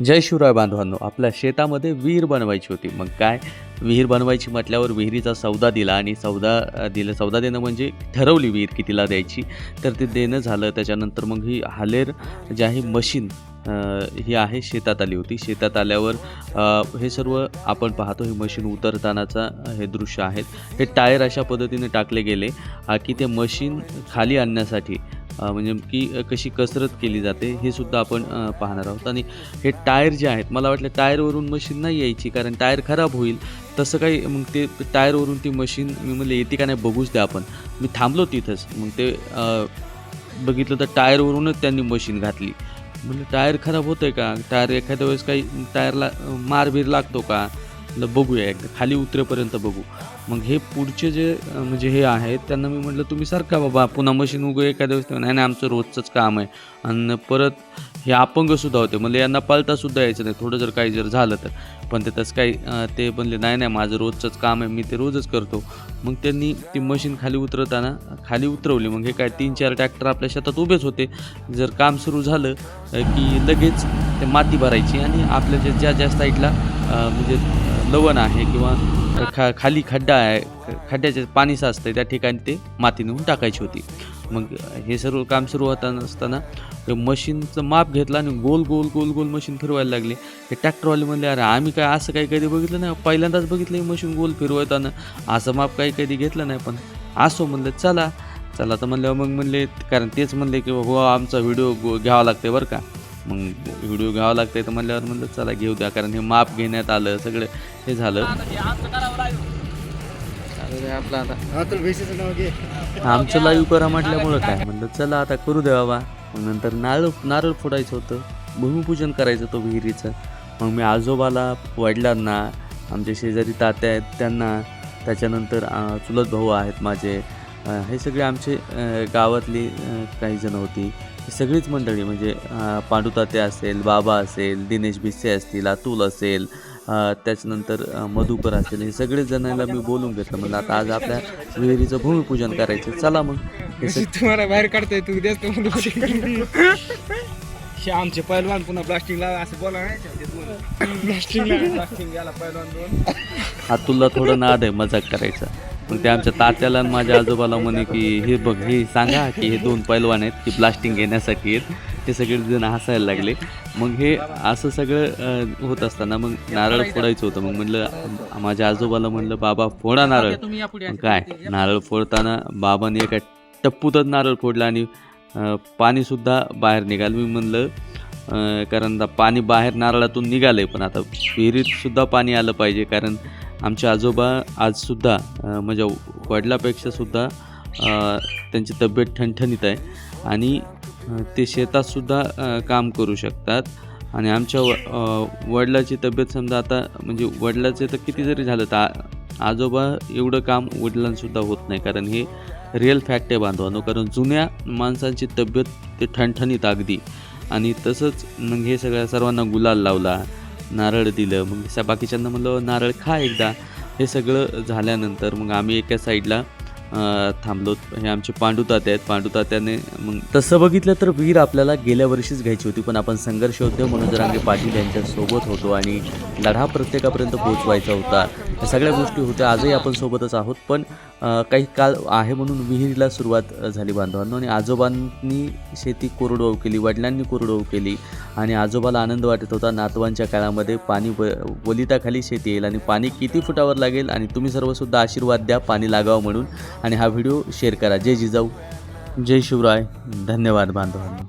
जय शिवराय बांधवांनो आपल्या शेतामध्ये विहीर बनवायची होती. मग काय? विहीर बनवायची म्हटल्यावर विहिरीचा सौदा दिला आणि सौदा दिलं सौदा देणं म्हणजे ठरवली विहीर कितीला द्यायची. तर ते देणं झालं त्याच्यानंतर मग ही हालेर जे आहे मशीन ही आहे शेतात आली होती. शेतात आल्यावर हे सर्व आपण पाहतो हे मशीन उतरतानाचा हे दृश्य आहेत. हे टायर अशा पद्धतीने टाकले गेले की ते मशीन खाली आणण्यासाठी म्हणजे की कशी कसरत केली जाते हे सुद्धा आपण पाहणार आहोत. आणि हे टायर जे आहेत मला वाटलं टायरवरून मशीन नाही यायची कारण टायर खराब होईल. तसं काही मग ते टायरवरून ती मशीन मी म्हणलं येते का नाही बघूच द्या आपण. मी थांबलो तिथंच. मग ते बघितलं तर टायरवरूनच त्यांनी मशीन घातली. म्हणजे टायर खराब होतं आहे का? टायर एखाद्या वेळेस काही टायरला मारबीर लागतो का? बघूया एकदा खाली उतरेपर्यंत बघू. मग हे पुढचे जे म्हणजे हे आहेत त्यांना मी म्हटलं तुम्ही सारखा बाबा पुन्हा मशीन उगं एखाद्या वेळेस. नाही नाही आमचं रोजचंच काम आहे. आणि परत हे अपंगसुद्धा होते. म्हणले यांना पळतासुद्धा यायचं नाही. थोडं जर काही जर झालं तर. पण ते तसं काही ते म्हणले नाही नाही माझं रोजचंच काम आहे. मी ते रोजच करतो. मग त्यांनी ती मशीन खाली उतरताना खाली उतरवली. मग हे काय तीन चार ट्रॅक्टर आपल्या शेतात उभेच होते. जर काम सुरू झालं की लगेच ते माती भरायची आणि आपल्या ज्या ज्या ज्या साईडला म्हणजे लवण आहे किंवा खा खाली खड्डा आहे खड्ड्याचे पाणी साचतं त्या ठिकाणी ते माती नेऊन टाकायची होती. मग हे सर्व काम सुरू होताना असताना मशीनचं माप घेतलं आणि गोल गोल गोल गोल मशीन फिरवायला लागली. हे ट्रॅक्टरवाले म्हणले अरे आम्ही काय असं काही कधी बघितलं नाही? पहिल्यांदाच बघितलं ही मशीन गोल फिरवताना. असं माप काही कधी घेतलं नाही पण असो म्हणलं चला. चला तर म्हणलं मग म्हणले कारण तेच म्हणले की हो आमचा व्हिडिओ घ्यावा लागते बरं का. मग व्हिडिओ घ्यावा लागते तर म्हणल्यावर म्हणलं चला घेऊ द्या. कारण हे माप घेण्यात आलं सगळं हे झालं. आपलं आता. हा तर भेशीचं नाव घे. आमचं लाईव्ह करा म्हटल्यामुळं काय? म्हणलं चला आता करू दे बाबा. मग नंतर नारळ नारळ फोडायचं होतं. भूमिपूजन करायचं होतं विहिरीचं. मग मी आजोबाला वडिलांना आमचे शेजारी तात्या आहेत त्यांना त्याच्यानंतर अं, चुलत भाऊ आहेत माझे. अं, हे सगळे आमचे अं, गावातली अं, काही जण होती. ही सगळीच मंडळी म्हणजे अं, पांडू तात्या असेल बाबा असेल दिनेश भिसे असतील अतुल असेल त्याच्यानंतर मधुकर असेल. हे सगळेच जणांना मी बोलून घेतलं. म्हणलं आता आज आपल्या विहिरीचं भूमिपूजन करायचं. चला मग. हे सग- तुम्हाला बाहेर काढताय तू देस हे आमचे पैलवान पुन्हा प्लास्टिकला असं बोला पैलवान दोन. अतुलला थोडं नाद आहे मजाक करायचा. मग ते आमच्या तात्याला आणि माझ्या आजोबाला म्हणे की हे बघ हे सांगा की हे दोन पैलवान आहेत की प्लास्टिक घेण्यासाठी आहेत. ते सगळे जण हसायला लागले. मग हे असं सगळं होत असताना मग नारळ फोडायचं होतं. मग म्हणलं माझ्या आजोबाला म्हणलं बाबा फोडा नारळ. काय? नारळ फोडताना बाबाने एका टप्पूतच नारळ फोडला आणि पाणीसुद्धा बाहेर निघालं. मी म्हणलं कारण पाणी बाहेर नारळातून निघालं आहे पण आता विहिरीतसुद्धा पाणी आलं पाहिजे. कारण आमचे आजोबा आजसुद्धा अं, माझ्या वडिलापेक्षा सुद्धा अं, त्यांची तब्येत ठणठणीत आहे. आणि ते शेतातसुद्धा काम करू शकतात. आणि आमच्या व वडिलाची तब्येत समजा आता म्हणजे वडिलाचे तर किती जरी झालं तर आ- आजोबा एवढं काम वडिलांसुद्धा होत नाही. कारण हे रिअल फॅक्ट आहे बांधवानो. कारण जुन्या माणसांची तब्येत ते ठणठणीत अगदी. आणि तसंच मग हे सगळ्या सर्वांना गुलाल लावला नारळ दिलं. मग बाकीच्यांना म्हणलं नारळ खा एकदा. हे सगळं झाल्यानंतर मग आम्ही एका साईडला थांबलो. हे आमचे पांडुताते आहेत. पांडुतात्याने मग तसं बघितलं तर वीर आपल्याला गेल्या वर्षीच घ्यायची होती पण आपण संघर्ष होतो. मनोज रांगे पाटील यांच्यासोबत होतो आणि लढा प्रत्येकापर्यंत पोहोचवायचा होता. या सगळ्या गोष्टी होत्या. आजही आपण सोबतच आहोत पण काही काळ आहे म्हणून विहिरीला सुरुवात झाली बांधवांनो. आणि आजोबांनी शेती कोरडवाहू केली वडिलांनी कोरडवाहू केली आणि आजोबाला आनंद वाटत होता. नातवांच्या काळामध्ये पाणी व वलिताखाली शेती येईल आणि पाणी किती फुटावर लागेल आणि तुम्ही सर्वसुद्धा आशीर्वाद द्या पाणी लागावं म्हणून. आणि हा व्हिडिओ शेअर करा. जय जिजाऊ. जय शिवराय. धन्यवाद बांधवांना.